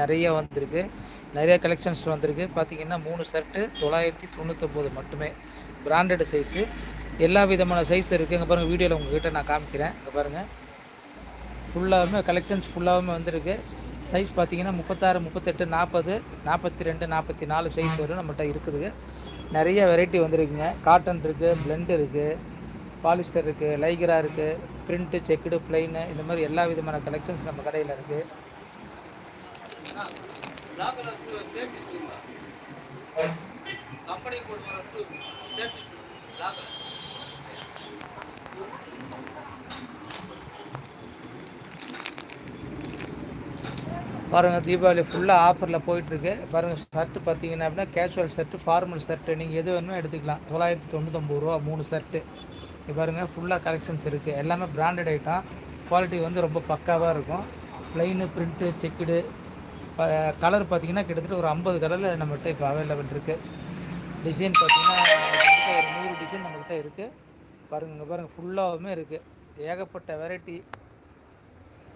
நிறைய வந்திருக்கு. நிறைய கலெக்ஷன்ஸ் வந்திருக்கு. பார்த்தீங்கன்னா மூணு ஷர்ட்டு தொள்ளாயிரத்தி தொண்ணூற்றொம்பது மட்டுமே. பிராண்டட் சைஸு எல்லா விதமான சைஸ் இருக்குது இங்கே பாருங்கள் வீடியோவில் உங்ககிட்ட நான் காமிக்கிறேன். இங்கே பாருங்கள் ஃபுல்லாகவுமே கலெக்ஷன்ஸ் ஃபுல்லாகவுமே வந்திருக்கு. சைஸ் பார்த்தீங்கன்னா முப்பத்தாறு முப்பத்தெட்டு நாற்பது நாற்பத்தி ரெண்டு நாற்பத்தி நாலு சைஸ் வரும். நம்மகிட்ட இருக்குதுங்க நிறைய வெரைட்டி வந்துருக்குங்க. காட்டன் இருக்குது பிளெண்ட் இருக்குது பாலிஸ்டர் இருக்குது லைக்ரா இருக்குது பிரிண்ட்டு செக்குடு பிளைனு இந்த மாதிரி எல்லா விதமான கலெக்ஷன்ஸ் நம்ம கடையில் இருக்குது பாருங்கள் தீபாவளி ஃபுல்லாக ஆஃபரில் போயிட்டுருக்கு. பாருங்கள் ஷர்ட்டு பார்த்தீங்கன்னா அப்படின்னா கேஷுவல் ஷர்ட்டு ஃபார்மல் ஷர்ட்டு நீங்கள் எது வேணுமோ எடுத்துக்கலாம். தொள்ளாயிரத்தி தொண்ணூத்தொம்பது ரூபா மூணு ஷர்ட்டு இது பாருங்கள் ஃபுல்லாக கலெக்ஷன்ஸ் இருக்குது எல்லாமே பிராண்டட் ஐட்டம் குவாலிட்டி வந்து ரொம்ப பக்காவாக இருக்கும். ப்ளைனு பிரிண்ட்டு செக்குடு கலர் பார்த்தீங்கன்னா கிட்டத்தட்ட ஒரு ஐம்பது கலரில் நம்மகிட்ட இப்போ அவைலபிள் இருக்குது டிசைன் பார்த்தீங்கன்னா ஒரு நூறு டிசைன் நம்மக்கிட்ட இருக்குது பாருங்கள் இங்கே பாருங்கள் ஃபுல்லாகவுமே இருக்குது ஏகப்பட்ட வெரைட்டி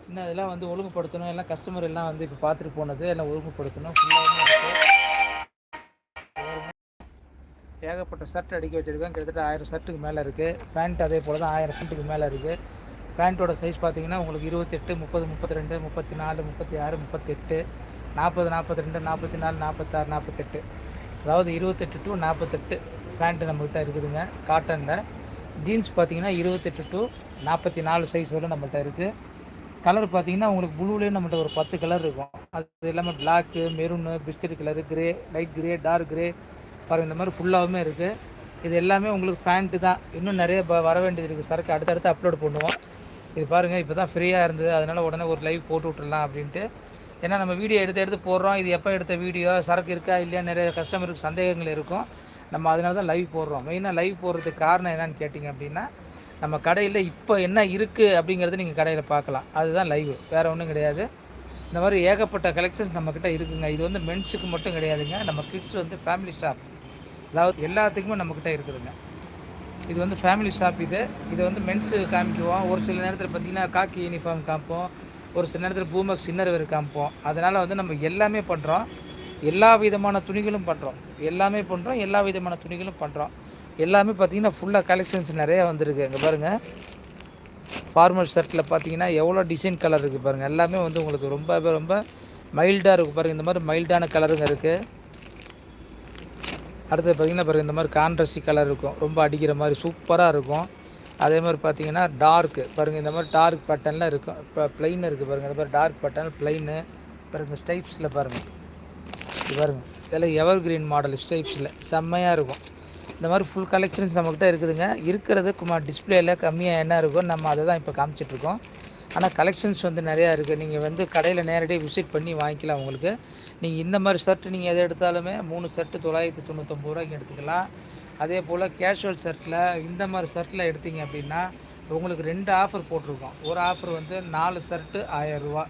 இன்னும் இதெல்லாம் வந்து ஒழுங்குபடுத்தணும். எல்லாம் கஸ்டமர் எல்லாம் வந்து இப்போ பார்த்துட்டு போனது எல்லாம் ஒழுங்குபடுத்தணும். ஃபுல்லாகவுமே இருக்குது ஏகப்பட்ட ஷர்ட் அடிக்க வச்சுருக்கோம். கிட்டத்தட்ட ஆயிரம் ஷர்ட்டுக்கு மேலே இருக்குது பேண்ட் அதே போல் தான் ஆயிரம் ஷர்ட்டுக்கு மேலே இருக்குது பேண்ட்டோட சைஸ் பார்த்தீங்கன்னா உங்களுக்கு இருபத்தெட்டு முப்பது முப்பத்தி ரெண்டு முப்பத்தி நாலு முப்பத்தி ஆறு முப்பத்தெட்டு நாற்பது நாற்பத்தி ரெண்டு நாற்பத்தி நாலு நாற்பத்தாறு நாற்பத்தெட்டு. அதாவது இருபத்தெட்டு டு நாற்பத்தெட்டு பேண்ட்டு நம்மகிட்ட இருக்குதுங்க. காட்டனில் ஜீன்ஸ் பார்த்தீங்கன்னா இருபத்தெட்டு டு நாற்பத்தி நாலு சைஸ் வரை நம்மகிட்ட இருக்குது கலர் பார்த்தீங்கன்னா உங்களுக்கு ப்ளூலேயே நம்மகிட்ட ஒரு பத்து கலர் இருக்கும். அது எல்லாமே black maroon biscuit colour grey light grey dark grey பாருங்கள் இந்த மாதிரி ஃபுல்லாகவுமே இருக்குது இது எல்லாமே உங்களுக்கு ஃபேண்ட்டு தான். இன்னும் நிறைய வர வேண்டியது இருக்குது சரக்கு அடுத்தடுத்து அப்லோட் பண்ணுவோம். இது பாருங்கள் இப்போ தான் ஃப்ரீயாக இருந்தது. அதனால் உடனே ஒரு லைவ் போட்டு விட்டுறலாம் அப்படின்ட்டு ஏன்னா நம்ம வீடியோ எடுத்து எடுத்து போடுறோம். இது எப்போ எடுத்த வீடியோ? சரக்கு இருக்கா இல்லையா நிறைய கஸ்டமருக்கு சந்தேகங்கள் இருக்கும். நம்ம அதனால தான் லைவ் போடுறோம். மெயினாக லைவ் போடுறதுக்கு காரணம் என்னன்னு கேட்டிங்க அப்படின்னா நம்ம கடையில் இப்போ என்ன இருக்குது அப்படிங்கிறத நீங்கள் கடையில் பார்க்கலாம். அதுதான் லைவ் வேறு ஒன்றும் கிடையாது. இந்த மாதிரி ஏகப்பட்ட கலெக்ஷன்ஸ் நம்மக்கிட்ட இருக்குதுங்க இது வந்து மென்ஸுக்கு மட்டும் கிடையாதுங்க. நம்ம கிட்ஸ் வந்து ஃபேமிலி ஷாப் அதாவது எல்லாத்துக்குமே நம்மக்கிட்ட இருக்குதுங்க. இது வந்து ஃபேமிலி ஷாப் இது. இது வந்து மென்ஸு காமிக்குவோம். ஒரு சில நேரத்தில் பார்த்தீங்கன்னா காக்கி யூனிஃபார்ம் காமிப்போம் ஒரு சில நேரத்தில் பூமக் சின்னர் வேறு காமிப்போம் அதனால் வந்து நம்ம எல்லாமே பண்ணுறோம் எல்லா விதமான துணிகளும் பண்ணுறோம் எல்லாமே பண்ணுறோம் எல்லா விதமான துணிகளும் பண்ணுறோம் எல்லாமே பார்த்தீங்கன்னா ஃபுல்லாக கலெக்ஷன்ஸ் நிறையா வந்திருக்கு. இங்கே பாருங்கள் ஃபார்மல் ஷர்ட்டில் பார்த்தீங்கன்னா எவ்வளோ டிசைன் கலர் இருக்குது பாருங்கள் எல்லாமே வந்து உங்களுக்கு ரொம்ப ரொம்ப மைல்டாக இருக்கும் பாருங்கள் இந்த மாதிரி மைல்டான கலருங்க இருக்குது அடுத்தது பார்த்தீங்கன்னா பாருங்கள் இந்த மாதிரி கான்ட்ரஸ்டி கலர் இருக்கும். ரொம்ப அடிக்கிற மாதிரி சூப்பராக இருக்கும். அதே மாதிரி பார்த்தீங்கன்னா டார்க்கு பாருங்கள் இந்த மாதிரி டார்க் பட்டன்லாம் இருக்கும். இப்போ ப்ளைன் இருக்குது பாருங்கள் இந்த மாதிரி டார்க் பட்டன் ப்ளைனு பாருங்கள் ஸ்டைப்ஸில் பாருங்கள் இது பாருங்கள் இதெல்லாம் எவர் கிரீன் மாடல் ஸ்டைப்ஸில் செம்மையாக இருக்கும். இந்த மாதிரி ஃபுல் கலெக்ஷன்ஸ் நம்மக்கிட்ட இருக்குதுங்க. இருக்கிறது குமா டிஸ்பிளேயில் கம்மியாக என்ன இருக்கோ நம்ம அதை தான் இப்போ காமிச்சிட்ருக்கோம் ஆனால் கலெக்ஷன்ஸ் வந்து நிறையா இருக்குது நீங்கள் வந்து கடையில் நேரடியாக விசிட் பண்ணி வாங்கிக்கலாம் உங்களுக்கு. நீங்கள் இந்த மாதிரி ஷர்ட் நீங்கள் எதை எடுத்தாலுமே மூணு ஷர்ட்டு தொள்ளாயிரத்தி தொண்ணூத்தொம்பது ரூபாய்க்கு எடுத்துக்கலாம். அதே போல் கேஷுவல் ஷர்ட்டில் இந்த மாதிரி ஷர்ட்டில் எடுத்தீங்க அப்படின்னா உங்களுக்கு ரெண்டு ஆஃபர் போட்டிருக்கோம். ஒரு ஆஃபர் வந்து நாலு ஷர்ட்டு ஆயரூவா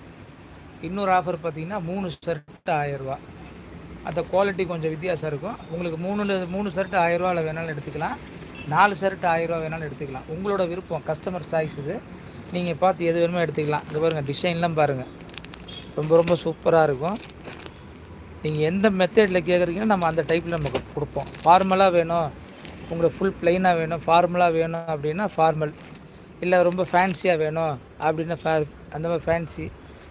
இன்னொரு ஆஃபர் பார்த்தீங்கன்னா மூணு ஷர்ட்டு ஆயரூவா அந்த குவாலிட்டி கொஞ்சம் வித்தியாசம் இருக்கும். உங்களுக்கு மூணு மூணு ஷர்ட் ஆயிரரூவாவில் வேணாலும் எடுத்துக்கலாம். நாலு ஷர்ட் ஆயிரரூவா வேணாலும் எடுத்துக்கலாம். உங்களோட விருப்பம் கஸ்டமர் சாய்ஸ் இது. நீங்கள் பார்த்து எது வேணுமோ எடுத்துக்கலாம். இது பாருங்கள் டிசைன்லாம் பாருங்கள் ரொம்ப ரொம்ப சூப்பராக இருக்கும். நீங்கள் எந்த மெத்தடில் கேட்குறீங்களோ நம்ம அந்த டைப்பில் நமக்கு கொடுப்போம். ஃபார்மலாக வேணும். உங்களுக்கு ஃபுல் ப்ளைனாக வேணும் ஃபார்மலாக வேணும் அப்படின்னா ஃபார்மல் இல்லை ரொம்ப ஃபேன்சியாக வேணும் அப்படின்னா ஃபே அந்த மாதிரி ஃபேன்சி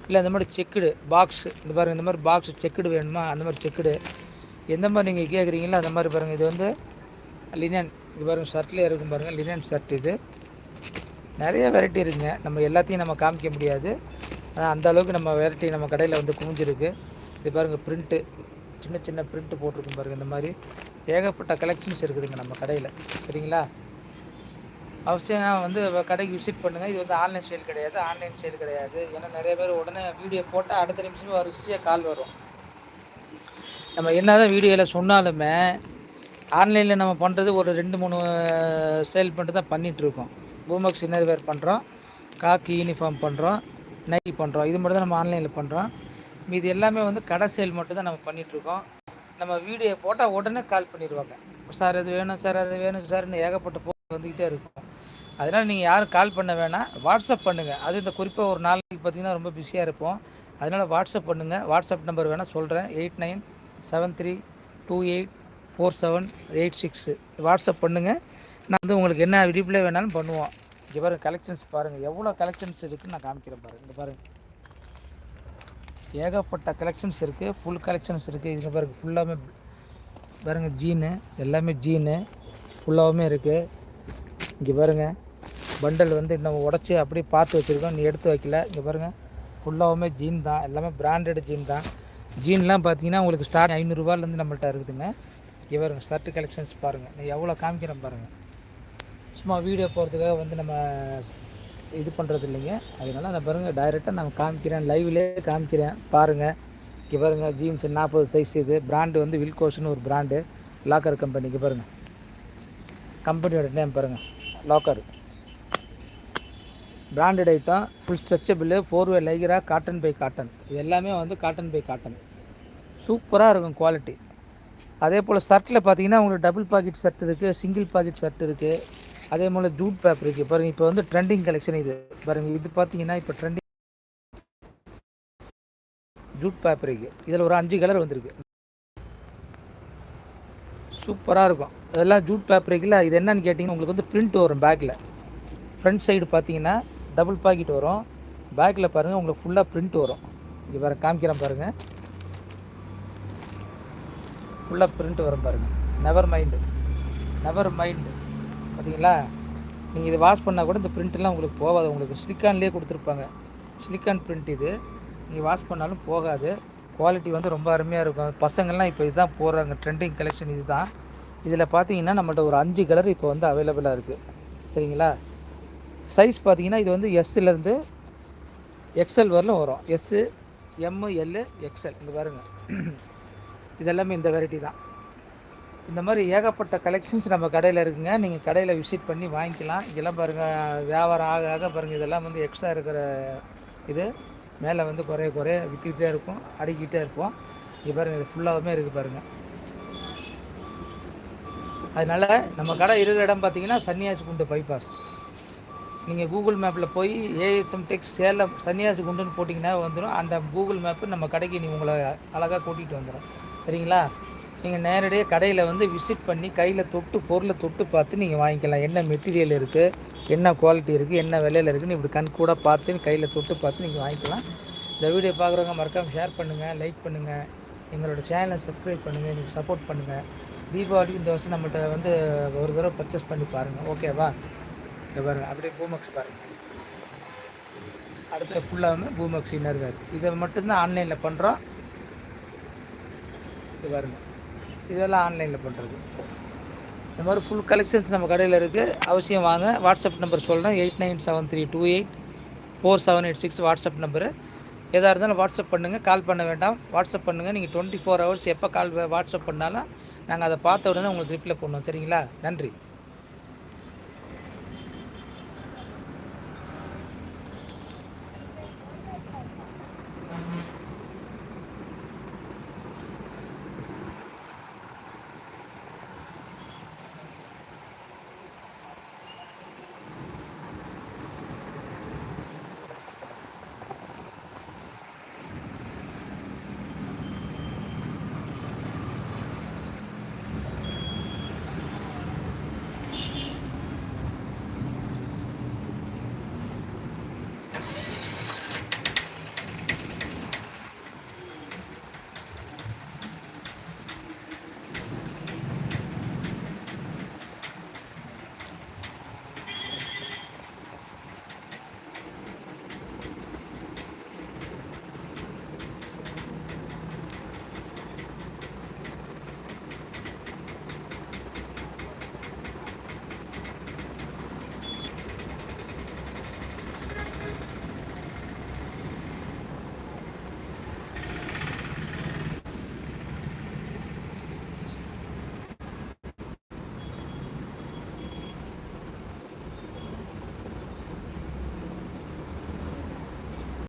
இல்லை அந்த மாதிரி செக்குடு பாக்ஸ் இந்த பாருங்கள் இந்த மாதிரி பாக்ஸ் செக்குடு வேணுமா? அந்த மாதிரி செக்குடு எந்த மாதிரி நீங்கள் கேட்குறீங்களோ அந்த மாதிரி பாருங்கள் இது வந்து லினன் இது பாருங்கள் ஷர்ட்லேயே இருக்கும் பாருங்கள் லினன் ஷர்ட் இது. நிறைய வெரைட்டி இருக்குங்க. நம்ம எல்லாத்தையும் நம்ம காமிக்க முடியாது. ஆனால் அந்த அளவுக்கு நம்ம வெரைட்டி நம்ம கடையில் வந்து குமிஞ்சிருக்கு இது பாருங்கள் பிரிண்ட்டு சின்ன சின்ன பிரிண்ட்டு போட்டிருக்கும் பாருங்கள் இந்த மாதிரி ஏகப்பட்ட கலெக்ஷன்ஸ் இருக்குதுங்க நம்ம கடையில். சரிங்களா? அவசியம் வந்து கடைக்கு விசிட் பண்ணுங்கள் இது வந்து ஆன்லைன் சேல் கிடையாது ஆன்லைன் சேல் கிடையாது. ஏன்னா நிறைய பேர் உடனே வீடியோ போட்டால் அடுத்த நிமிஷமே வரிசையாக கால் வரும். நம்ம என்ன தான் வீடியோவில் சொன்னாலுமே ஆன்லைனில் நம்ம பண்ணுறது ஒரு ரெண்டு மூணு சேல் பண்ணிட்டு தான் பண்ணிகிட்ருக்கோம் பூமக்ஸ் இன்னர்வேர் பண்ணுறோம் காக்கி யூனிஃபார்ம் பண்ணுறோம் நைட்டி பண்ணுறோம் இது மட்டும் தான் நம்ம ஆன்லைனில் பண்ணுறோம் மீதி எல்லாமே வந்து கடை சேல் மட்டும்தான் நம்ம பண்ணிகிட்ருக்கோம் நம்ம வீடியோ போட்டால் உடனே கால் பண்ணிடுவாங்க. சார் அது வேணும் சார் அது வேணும் சார்னு ஏகப்பட்ட ஃபோன் வந்துக்கிட்டே இருக்கும். அதனால் நீங்கள் யாரும் கால் பண்ண வேணாம். வாட்ஸ்அப் பண்ணுங்கள் அது இந்த குறிப்பாக ஒரு நாளைக்கு பார்த்தீங்கன்னா ரொம்ப பிஸியாக இருப்போம். அதனால் வாட்ஸ்அப் பண்ணுங்கள் வாட்ஸ்அப் நம்பர் வேணால் சொல்கிறேன் eight nine seven three two eight four seven eight six WhatsApp பண்ணுங்கள் நான் வந்து உங்களுக்கு என்ன ரிப்ளை வேணாலும் பண்ணுவோம். இங்கே பாருங்கள் கலெக்ஷன்ஸ் பாருங்கள் எவ்வளோ கலெக்ஷன்ஸ் இருக்குதுன்னு நான் காமிக்கிறேன் பாருங்கள் இங்கே பாருங்கள் ஏகப்பட்ட கலெக்ஷன்ஸ் இருக்குது ஃபுல் கலெக்ஷன்ஸ் இருக்குது இதில் பாருங்கள் ஃபுல்லாமே பாருங்கள் ஜீனு எல்லாமே ஜீனு ஃபுல்லாகவுமே இருக்குது இங்கே பாருங்கள் பண்டல் வந்து நம்ம உடச்சி அப்படியே பார்த்து வச்சுருக்கோம். நீ எடுத்து வைக்கல. இங்கே பாருங்கள் ஃபுல்லாகவுமே ஜீன் தான். எல்லாமே பிராண்டட் ஜீன் தான். ஜீன்லாம் பார்த்தீங்கன்னா உங்களுக்கு ஸ்டார்ட் ஐநூறுரூவாலேருந்து நம்மள்ட்ட இருக்குதுங்க. இங்கே பாருங்கள் ஷர்ட்டு கலெக்ஷன்ஸ் பாருங்கள் நீ எவ்வளோ காமிக்கிறேன் பாருங்கள் சும்மா வீடியோ போகிறதுக்காக வந்து நம்ம இது பண்ணுறது இல்லைங்க அதனால நான் பாருங்கள் டைரெக்டாக நான் காமிக்கிறேன் லைவ்லேயே காமிக்கிறேன். பாருங்கள் இங்கே பாருங்கள் ஜீன்ஸ் நாற்பது சைஸ் இது. பிராண்டு வந்து வில்கோஸ்னு ஒரு பிராண்டு லாக்கர் கம்பெனிக்கு பாருங்கள் கம்பெனியோட நேம் பாருங்கள் Locker branded item full stretchable four way Lycra cotton by cotton இது எல்லாமே வந்து காட்டன் பை காட்டன் சூப்பராக இருக்கும் குவாலிட்டி அதே போல் ஷர்ட்டில் பார்த்தீங்கன்னா உங்களுக்கு டபுள் பாக்கெட் ஷர்ட் இருக்குது சிங்கிள் பாக்கெட் ஷர்ட் இருக்குது அதே போல் ஜூட் பேப்பர் இருக்குது பாருங்கள் இப்போ வந்து ட்ரெண்டிங் கலெக்ஷன் இது. பாருங்கள் இது பார்த்தீங்கன்னா இப்போ ட்ரெண்டிங் ஜூட் பேப்பர் இருக்குது இதில் ஒரு அஞ்சு கலர் வந்திருக்கு. சூப்பராக இருக்கும். இதெல்லாம் ஜூட் பேப்பருக்குல இது என்னன்னு கேட்டிங்கன்னா உங்களுக்கு வந்து பிரிண்ட் வரும் பேக்கில் ஃப்ரண்ட் சைடு பார்த்தீங்கன்னா டபுள் பாக்கெட் வரும். பேக்கில் பாருங்கள் உங்களுக்கு ஃபுல்லாக பிரிண்ட் வரும். இங்கே வேறு காமிக்கிறேன் பாருங்கள் ஃபுல்லாக பிரிண்ட் வரும் பாருங்கள் நெவர் மைண்டு நெவர் மைண்டு பார்த்தீங்களா நீங்கள் இது வாஷ் பண்ணால் கூட இந்த பிரிண்ட்லாம் உங்களுக்கு போகாது. உங்களுக்கு சிலிக்கான்லேயே கொடுத்துருப்பாங்க. சிலிக்கான் பிரிண்ட் இது. நீங்கள் வாஷ் பண்ணாலும் போகாது. குவாலிட்டி வந்து ரொம்ப அருமையாக இருக்கும். பசங்கள்லாம் இப்போ இதுதான் போடுறாங்க. ட்ரெண்டிங் கலெக்ஷன் இது தான் இதில் பார்த்தீங்கன்னா நம்மள்ட்ட ஒரு அஞ்சு கலர் இப்போ வந்து அவைலபிளாக இருக்குது சரிங்களா? சைஸ் பார்த்தீங்கன்னா இது வந்து எஸ்ஸுலேருந்து எக்ஸ்எல் வரலும் வரும். எஸ்ஸு எம்மு எல்லு எக்ஸ்எல் இங்கே பாருங்கள் இதெல்லாமே இந்த வெரைட்டி தான். இந்த மாதிரி ஏகப்பட்ட கலெக்ஷன்ஸ் நம்ம கடையில் இருக்குங்க. நீங்கள் கடையில் விசிட் பண்ணி வாங்கிக்கலாம். இதெல்லாம் பாருங்கள் வியாபாரம் ஆக ஆக பாருங்கள் இதெல்லாம் வந்து எக்ஸ்ட்ரா இருக்கிற இது. மேலே வந்து குறைய குறைய விற்றுக்கிட்டே இருக்கும். அடிக்கிட்டே இருப்போம். இங்கே பாருங்கள் இது ஃபுல்லாகவுமே இருக்குது பாருங்கள் அதனால் நம்ம கடை இருக்கிற இடம் பார்த்தீங்கன்னா சன்னியாசி குண்டு பைபாஸ் நீங்கள் கூகுள் மேப்பில் போய் ஏஎஸ்எம் டெக்ஸ் சேலம் சன்னியாசி குண்டுன்னு போட்டிங்கன்னா வந்துடும் அந்த கூகுள் மேப்பு நம்ம கடைக்கு நீ உங்களை அழகாக கூட்டிகிட்டு வந்துடும் சரிங்களா? நீங்கள் நேரடியாக கடையில் வந்து விசிட் பண்ணி கையில் தொட்டு பொருளை தொட்டு பார்த்து நீங்கள் வாங்கிக்கலாம். என்ன மெட்டீரியல் இருக்குது என்ன குவாலிட்டி இருக்குது என்ன விலையில் இருக்குதுன்னு இப்படி கண் கூட பார்த்து கையில் தொட்டு பார்த்து நீங்கள் வாங்கிக்கலாம். இந்த வீடியோ பார்க்குறவங்க மறக்காமல் ஷேர் பண்ணுங்கள் லைக் பண்ணுங்கள் எங்களோட சேனலை சப்ஸ்கிரைப் பண்ணுங்கள் எங்களுக்கு சப்போர்ட் பண்ணுங்கள் தீபாவளிக்கு இந்த வருஷம் நம்மகிட்ட வந்து ஒரு தடவை பர்ச்சேஸ் பண்ணி பாருங்கள் ஓகேவா இங்கே பாருங்கள் அப்படியே பூமக்ஸ் பாருங்கள் அடுத்த ஃபுல்லாக பூமக்ஸ் இன்னர் வேர் இதை மட்டும்தான் ஆன்லைனில் பண்ணுறோம் இது பாருங்கள் இதெல்லாம் ஆன்லைனில் பண்ணுறது இந்த மாதிரி ஃபுல் கலெக்ஷன்ஸ் நம்ம கடையில் இருக்குது அவசியம் வாங்க. வாட்ஸ்அப் நம்பர் சொல்கிறேன் eight nine seven three two eight four seven eight six WhatsApp number எதாக இருந்தாலும் வாட்ஸ்அப் பண்ணுங்கள் கால் பண்ண வேண்டாம். வாட்ஸ்அப் பண்ணுங்கள் நீங்கள் டுவெண்ட்டி ஃபோர் ஹவர்ஸ் எப்போ கால் வாட்ஸ்அப் பண்ணாலும் நாங்கள் அதை பார்த்த உடனே உங்களுக்கு ரிப்ளை பண்ணுவோம். சரிங்களா? நன்றி.